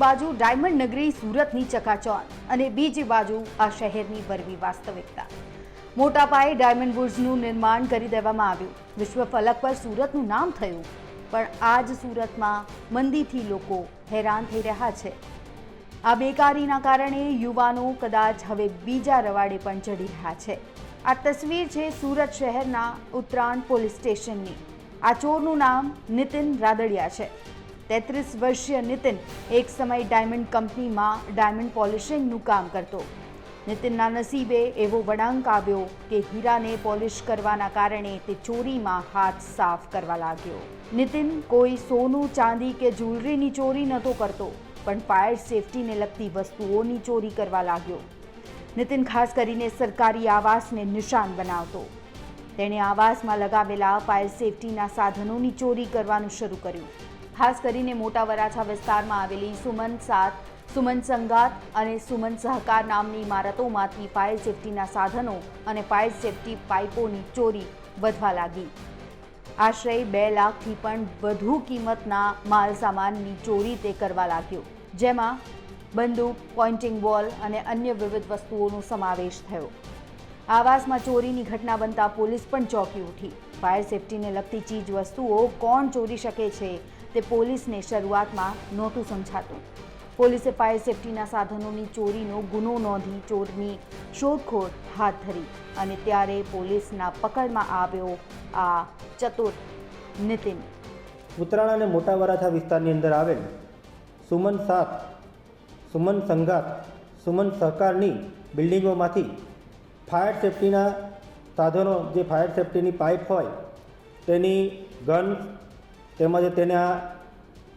બાજુ ડાયમંડ નગરી સુરતની ચકાચોર અને બીજી બાજુ આ શહેરની વરવી વાસ્તવિકતા. મોટા પાયે ડાયમંડ બુર્જનું નિર્માણ કરી દેવામાં આવ્યું. વિશ્વ ફલક પર સુરતનું નામ થયું, પણ આજ સુરતમાં મંદીથી લોકો હેરાન થઈ રહ્યા છે. આ બેકારીના કારણે યુવાનો કદાચ હવે બીજા રવાડે પણ ચડી રહ્યા છે. આ તસવીર છે સુરત શહેરના ઉત્તરાયણ પોલીસ સ્ટેશનની. આ ચોરનું નામ નિતિન રાદડિયા છે. તેત્રીસ વર્ષીય નીતિન એક સમય ડાયમંડ કંપનીમાં ડાયમંડ પોલિશિંગનું કામ કરતો. નીતિનના નસીબે એવો વળાંક આવ્યો કે હીરાને પોલિશ કરવાના કારણે તે ચોરીમાં હાથ સાફ કરવા લાગ્યો. નીતિન કોઈ સોનું, ચાંદી કે જ્વેલરીની ચોરી નહોતો કરતો, પણ ફાયર સેફટીને લગતી વસ્તુઓની ચોરી કરવા લાગ્યો. નીતિન ખાસ કરીને સરકારી આવાસને નિશાન બનાવતો. તેણે આવાસમાં લગાવેલા ફાયર સેફટીના સાધનોની ચોરી કરવાનું શરૂ કર્યું. ખાસ કરીને મોટા વરાછા વિસ્તારમાં આવેલી સુમન સાત, સુમન સંગાત અને સુમન સહકાર નામની ઇમારતોમાંથી ફાયર સેફટીના સાધનો અને ફાયર સેફટી પાઇપોની ચોરી વધવા લાગી. આશરે બે લાખથી પણ વધુ કિંમતના માલ સામાનની ચોરી તે કરવા લાગ્યો, જેમાં બંદૂક, પોઇન્ટિંગ બોલ અને અન્ય વિવિધ વસ્તુઓનો સમાવેશ થયો. આવાસમાં ચોરીની ઘટના બનતા પોલીસ પણ ચોંકી ઉઠી. ફાયર સેફટીને લગતી ચીજ વસ્તુઓ કોણ ચોરી શકે છે તે પોલીસને શરૂઆતમાં નહોતું સમજાતું. પોલીસે ફાયર સેફટીના સાધનોની ચોરીનો ગુનો નોંધી ચોરની શોધખોળ હાથ ધરી અને ત્યારે પોલીસના પકડમાં આવ્યો આ ચતુર નીતિન. ઉત્તરાયણ અને મોટા વરાછા વિસ્તારની અંદર આવેલ સુમન સાથ સુમન સંઘાત સુમન સહકારની બિલ્ડિંગોમાંથી ફાયર સેફટીના સાધનો, જે ફાયર સેફટીની પાઇપ હોય તેની ગન તેમજ તેના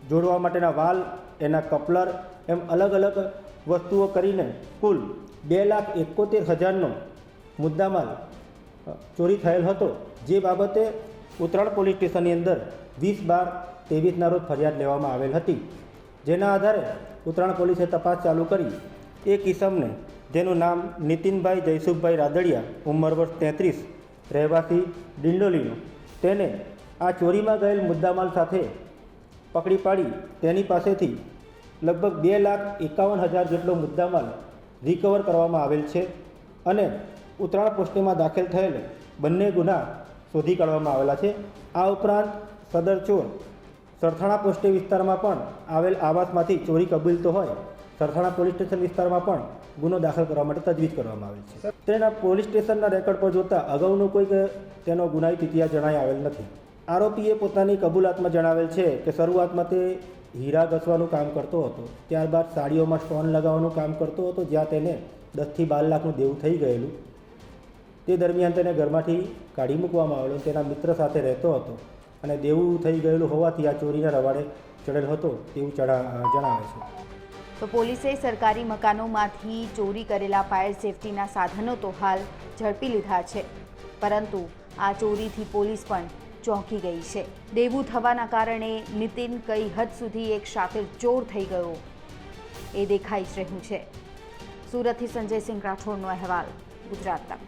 જોડવા માટેના વાલ, એના કપલર એમ અલગ અલગ વસ્તુઓ કરીને કુલ બે લાખ એકોતેર હજારનો મુદ્દામાલ ચોરી થયેલ હતો. જે બાબતે ઉત્તરાયણ પોલીસ સ્ટેશનની અંદર વીસ બાર ત્રેવીસના રોજ ફરિયાદ લેવામાં આવેલ હતી. જેના આધારે ઉત્તરાયણ પોલીસે તપાસ ચાલુ કરી. એ કિસમને, જેનું નામ નીતિનભાઈ જયસુખભાઈ રાદડિયા, ઉંમર વર્ષ તેત્રીસ, રહેવાસી ડિંડોલીનો, તેને આ ચોરીમાં ગયેલ મુદ્દામાલ સાથે પકડી પાડી તેની પાસેથી લગભગ બે લાખ એકાવન હજાર જેટલો મુદ્દામાલ રિકવર કરવામાં આવેલ છે અને ઉત્તરાયણ પોસ્ટેમાં દાખલ થયેલ બંને ગુના શોધી કાઢવામાં આવેલા છે. આ ઉપરાંત સદર ચોર સરથાણા પોસ્ટે વિસ્તારમાં પણ આવેલ આવાસમાંથી ચોરી કબૂલતો હોય, સરથાણા પોલીસ સ્ટેશન વિસ્તારમાં પણ ગુનો દાખલ કરવા માટે તજવીજ કરવામાં આવેલ છે. તેના પોલીસ સ્ટેશનના રેકોર્ડ પર જોતાં અગાઉનો કોઈ તેનો ગુનાહિત ઇતિહાસ જણાઈ આવેલ નથી. આરોપીએ પોતાની કબૂલાતમાં જણાવેલ છે કે શરૂઆતમાં તે હીરા ઘસવાનું કામ કરતો હતો. ત્યારબાદ સાડીઓમાં સ્ટોન લગાવવાનું કામ કરતો હતો, જ્યાં તેને દસથી બાર લાખનું દેવું થઈ ગયેલું. તે દરમિયાન તેને ઘરમાંથી કાઢી મૂકવામાં આવેલો, તેના મિત્ર સાથે રહેતો હતો અને દેવું થઈ ગયેલું હોવાથી આ ચોરીના રવાડે ચડેલ હતો તેવું જણાવે છે. તો પોલીસે સરકારી મકાનોમાંથી ચોરી કરેલા ફાયર સેફટીના સાધનો તો હાલ ઝડપી લીધા છે. પરંતુ આ ચોરીથી પોલીસ પણ ચોંકી ગઈ છે. દેવું થવાના કારણે નીતિન કઈ હદ સુધી એક શાતિર ચોર થઈ ગયો એ દેખાઈ જ રહ્યું છે. સુરતથી સંજયસિંહ રાઠોડનો અહેવાલ ગુજરાત તક